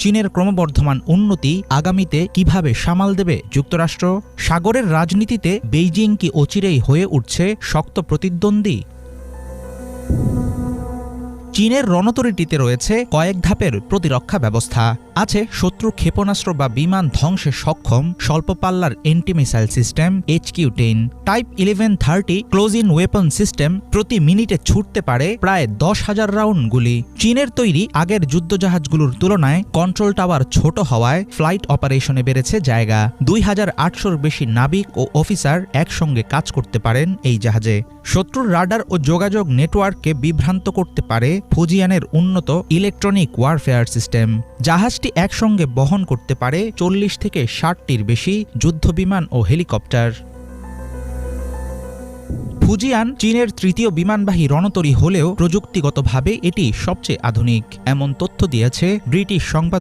চীনের ক্রমবর্ধমান উন্নতি আগামীতে কীভাবে সামাল দেবে যুক্তরাষ্ট্র? সাগরের রাজনীতিতে বেইজিং কি অচিরেই হয়ে উঠছে শক্ত প্রতিদ্বন্দ্বী? চীনের রণতরীটিতে রয়েছে কয়েক ধাপের প্রতিরক্ষা ব্যবস্থা। আছে শত্রু ক্ষেপণাস্ত্র বা বিমান ধ্বংসে সক্ষম স্বল্প পাল্লার anti missile system HQ ten type eleven thirty close in weapon system প্রতি মিনিটে ছুটতে পারে প্রায় দশ হাজার রাউন্ড গুলি। চীনের তৈরি আগের যুদ্ধজাহাজগুলোর তুলনায় কন্ট্রোল টাওয়ার ছোট হওয়ায় ফ্লাইট অপারেশনে বেড়েছে জায়গা। দুই হাজার আটশোর বেশি নাবিক ও অফিসার একসঙ্গে কাজ করতে পারেন এই জাহাজে। শত্রুর রাডার ও যোগাযোগ নেটওয়ার্ককে বিভ্রান্ত করতে পারে ফুজিয়ানের উন্নত ইলেকট্রনিক ওয়ারফেয়ার সিস্টেম জাহাজটি একসঙ্গে বহন করতে পারে চল্লিশ থেকে ষাটটির বেশি যুদ্ধবিমান ও হেলিকপ্টার। ফুজিয়ান চীনের তৃতীয় বিমানবাহী রণতরী হলেও প্রযুক্তিগতভাবে এটি সবচেয়ে আধুনিক। এমন তথ্য দিয়েছে ব্রিটিশ সংবাদ